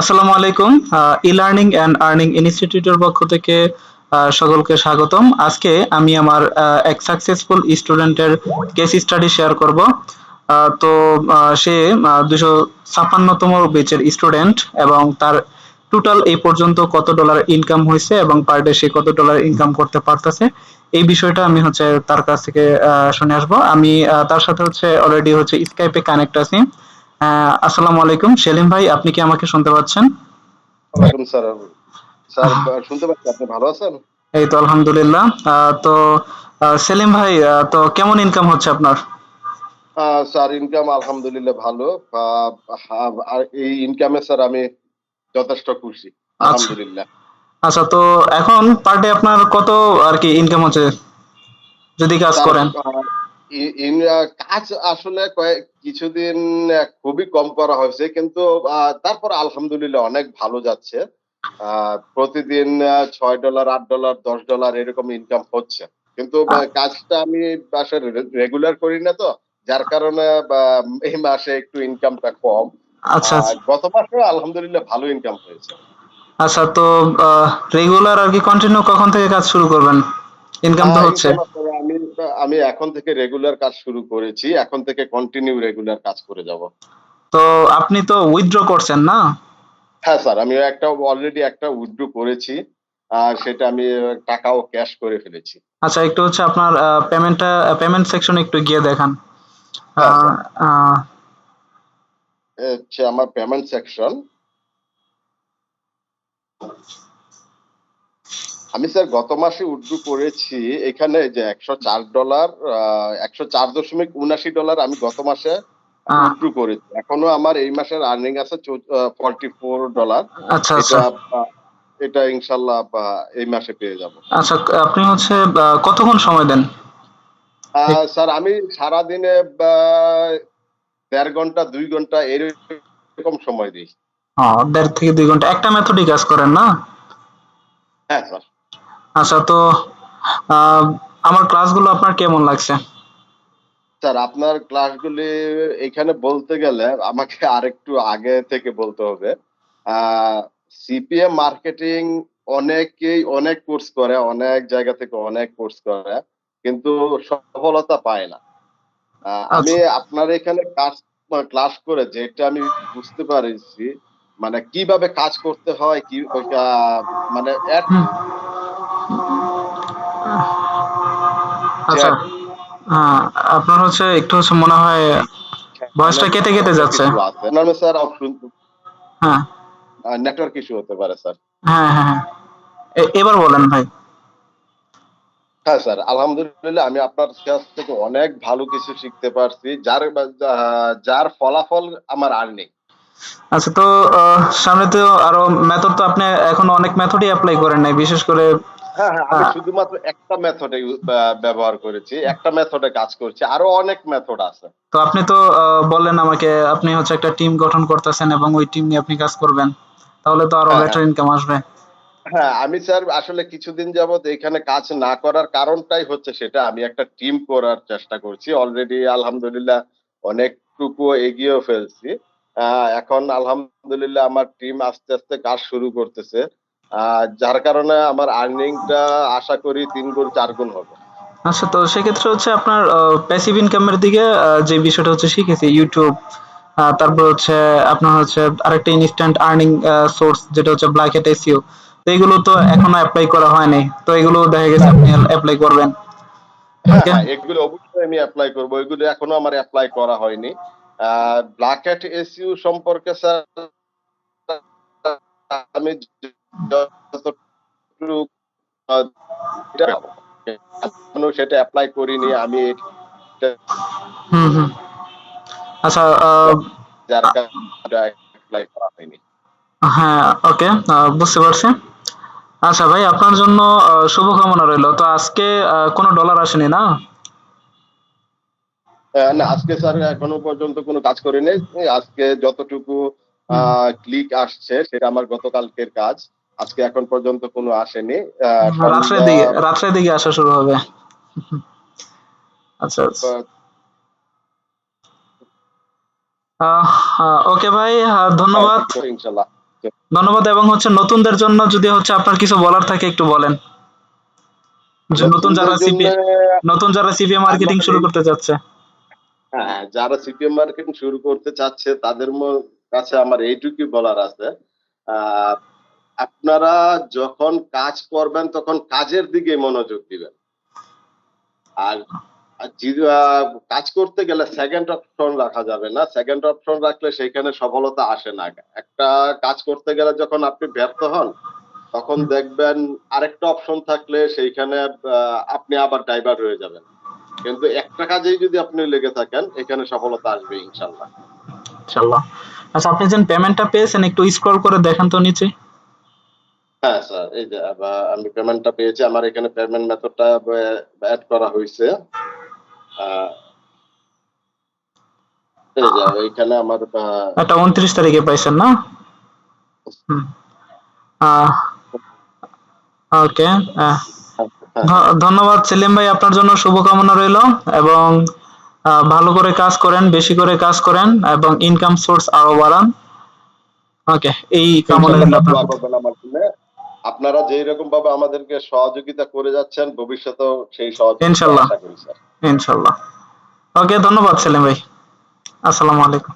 আসসালামু আলাইকুম। E learning and earning ইনস্টিটিউটের পক্ষ থেকে সকলকে স্বাগতম। আজকে আমি আমার এক সাকসেসফুল স্টুডেন্টের কেস স্টাডি শেয়ার করব। তো সে দুশো ছাপ্পান্নতম বেচের স্টুডেন্ট এবং তার টোটাল এই পর্যন্ত কত ডলার ইনকাম হয়েছে এবং পার ডে সে কত ডলার ইনকাম করতে পারতেছে, এই বিষয়টা আমি হচ্ছে তার কাছ থেকে শুনে আসব। আমি তার সাথে হচ্ছে অলরেডি হচ্ছে স্কাইপে কানেক্ট আছি। আসসালামু আলাইকুম। সেলিম ভাই আপনি কি আমাকে শুনতে পাচ্ছেন? ওয়ালাইকুম স্যার। স্যার শুনতে পাচ্ছি। আপনি ভালো আছেন? এই তো আলহামদুলিল্লাহ। তো সেলিম ভাই তো কেমন ইনকাম হচ্ছে আপনার? স্যার ইনকাম আলহামদুলিল্লাহ ভালো। আর এই ইনকামে স্যার আমি যথেষ্ট খুশি। আলহামদুলিল্লাহ। আচ্ছা তো এখন পার ডে আপনার কত আর কি ইনকাম হচ্ছে? যদি কাজ করেন। কাজ আসলে কয়েক কিছুদিন খুবই কম করা হয়েছে কিন্তু তারপর আলহামদুলিল্লাহ অনেক ভালো যাচ্ছে। প্রতিদিন ছয় ডলার আট ডলার দশ ডলার এরকম ইনকাম হচ্ছে। কিন্তু কাজটা আমি আসলে রেগুলার করি না তো যার কারণে এই মাসে একটু ইনকামটা কম। আচ্ছা গত মাসে আলহামদুলিল্লাহ ভালো ইনকাম হয়েছে। আচ্ছা তো রেগুলার আর কি কন্টিনিউ কখন থেকে কাজ শুরু করবেন? ইনকাম তো হচ্ছে। আমি এখন থেকে রেগুলার কাজ শুরু করেছি এখন থেকে কন্টিনিউ রেগুলার কাজ করে যাব। তো আপনি তো উইথড্র করছেন না? হ্যাঁ স্যার আমি একটা অলরেডি একটা উইথড্র করেছি আর সেটা আমি টাকাও ক্যাশ করে ফেলেছি। আচ্ছা একটু হচ্ছে আপনার পেমেন্টটা পেমেন্ট সেকশনে একটু গিয়ে দেখান। হ্যাঁ, হচ্ছে আমার পেমেন্ট সেকশন আমি স্যার গত মাসে উইথড্র করেছি এখানে যে একশো চার ডলার একশো চার দশমিক উনাশি ডলার আমি গত মাসে উইথড্র করেছি। এখনও আমার এই মাসের আর্নিং আছে ফর্টি ফোর ডলার। আচ্ছা এটা আচ্ছা। ইনশাল্লাহ এই মাসে পেয়ে যাব। আচ্ছা আপনি হচ্ছে কতক্ষণ সময় দেন? আহ, স্যার আমি সারাদিনে দেড় ঘণ্টা দুই ঘণ্টা এরকম সময় দিই। ও দেড় থেকে দুই ঘণ্টা। একটা মেথডই কাজ করেন না? হ্যাঁ স্যার। আচ্ছা তো আমার ক্লাসগুলো আপনার কেমন লাগছে? স্যার আপনার ক্লাসগুলি এখানে বলতে গেলে আমাকে আরেকটু আগে থেকে বলতে হবে। সিপিএম মার্কেটিং অনেকেই অনেক কোর্স করে অনেক জায়গা থেকে অনেক কোর্স করে কিন্তু সফলতা পায় না। আমি আপনার এখানে কাজ ক্লাস করে যেটা আমি বুঝতে পারছি মানে কীভাবে কাজ করতে হয় কি মানে আচ্ছা। আপনার হচ্ছে একটু হচ্ছে মনে হয় ভয়েসটা কেটে কেটে যাচ্ছে। স্যার হ্যাঁ। নেটওয়ার্ক ইস্যু হতে পারে স্যার। হ্যাঁ হ্যাঁ হ্যাঁ। এবার বলেন ভাই। হ্যাঁ স্যার আলহামদুলিল্লাহ আমি আপনার কাছ থেকে অনেক ভালো কিছু শিখতে পারছি যার যার ফলাফল আমার আর্নিং আচ্ছা তো সামনে তো আরও মেথড তো আপনি এখন অনেক মেথডই অ্যাপ্লাই করেন নাই বিশেষ করে হ্যাঁ হ্যাঁ আমি হ্যাঁ। শুধুমাত্র একটা মেথডে ব্যবহার করেছি একটা মেথডে কাজ করছি আরও অনেক মেথড আছে। তো আপনি তো বললেন আমাকে আপনি হচ্ছে একটা টিম গঠন করতেছেন এবং ওই টিম নিয়ে আপনি কাজ করবেন তাহলে তো আরও হ্যাঁ, বেটার ইনকাম আসবে। হ্যাঁ আমি স্যার আসলে কিছুদিন যাবত এখানে কাজ না করার কারণটাই হচ্ছে সেটা আমি একটা টিম করার চেষ্টা করছি অলরেডি আলহামদুলিল্লাহ অনেকটুকু এগিয়েও ফেলছি। আহ, এখন আলহামদুলিল্লাহ আমার টিম আস্তে আস্তে কাজ শুরু করতেছে। যার কারণে আমার আর্নিংটা আশা করি তিন গুণ চার গুণ হবে। আচ্ছা তো সেক্ষেত্রে হচ্ছে আপনার প্যাসিভ ইনকামের দিকে যে বিষয়টা হচ্ছে শিখেছি ইউটিউব তারপর হচ্ছে আপনার হচ্ছে আরেকটা ইনস্ট্যান্ট আর্নিং সোর্স যেটা হচ্ছে ব্ল্যাক হ্যাট এসইও তো এগুলো তো এখনও অ্যাপ্লাই করা হয়নি তো এগুলো দেখা গেছে আপনি অ্যাপ্লাই করবেন। হ্যাঁ হ্যাঁ এগুলো অবশ্যই আমি অ্যাপ্লাই করব। এগুলো এখনও আমার অ্যাপ্লাই করা হয়নি। ব্ল্যাক হ্যাট এসইউ সম্পর্কে স্যার আমি এখনও সেটা অ্যাপ্লাই করিনি আমি আচ্ছা যার অ্যাপ্লাই করা হয়নি। হ্যাঁ ওকে বুঝতে পারছি। আচ্ছা ভাই আপনার জন্য শুভকামনা রইল। তো আজকে কোনো ডলার আসেনি না? না আজকে স্যার এখনও পর্যন্ত কোনো কাজ করিনি। আজকে যতটুকু ক্লিক আসছে সেটা আমার গতকালকের কাজ। আজকে এখন পর্যন্ত কোনো আসেনি। আহ, রাত্রের দিকে রাত্রের দিকে আসা শুরু হবে। আচ্ছা আচ্ছা। ওকে ভাই ধন্যবাদ। ধন্যবাদ এবং হচ্ছে নতুনদের জন্য যদি হচ্ছে আপনার কিছু বলার থাকে একটু বলেন। নতুন যারা সিপি নতুন যারা সিপিএ মার্কেটিং শুরু করতে যাচ্ছে হ্যাঁ যারা সিপিএম মার্কেটিং শুরু করতে চাচ্ছে তাদের কাছে আমার এইটুকুই বলার আছে। আহ, আপনারা যখন কাজ করবেন তখন কাজের দিকে মনোযোগ দিবেন। আর কাজ করতে গেলে সেকেন্ড অপশন রাখা যাবে না। সেকেন্ড অপশন রাখলে সেখানে সফলতা আসে না। একটা কাজ করতে গেলে যখন আপনি ব্যর্থ হন তখন দেখবেন আরেকটা অপশন থাকলে সেইখানে আপনি আবার ড্রাইভার হয়ে যাবেন। কিন্তু একটা কাজেই যদি আপনি লেগে থাকেন এখানে সফলতা আসবে ইনশাল্লাহ ইনশাল্লাহ আচ্ছা আপনি যেন পেমেন্টটা পেয়েছেন একটু স্ক্রল করে দেখেন তো নিচে। হ্যাঁ স্যার এই যে আমি পেমেন্টটা পেয়েছি আমার এখানে পেমেন্ট মেথডটা অ্যাড করা হয়েছে এইখানে আমার এটা উনত্রিশ তারিখে পাইছেন না ওকে হ্যাঁ, ধন্যবাদ সেলিম ভাই আপনার জন্য শুভকামনা রইল এবং ভালো করে কাজ করেন বেশি করে কাজ করেন এবং ইনকাম সোর্স আরও বাড়ান ওকে এই কামনা আপনার যেই রকম ভাবে আমাদেরকে সহযোগিতা করে যাচ্ছেন ভবিষ্যতেও সেই সহযোগিতা ইনশাআল্লাহ ইনশাআল্লাহ ইনশাল্লাহ। ওকে ধন্যবাদ সেলিম ভাই। আসসালামু আলাইকুম।